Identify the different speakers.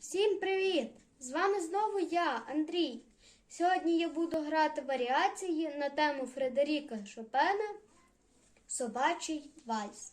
Speaker 1: Всім привіт! З вами знову я, Андрій. Сьогодні я буду грати варіації на тему Фредеріка Шопена Собачий вальс.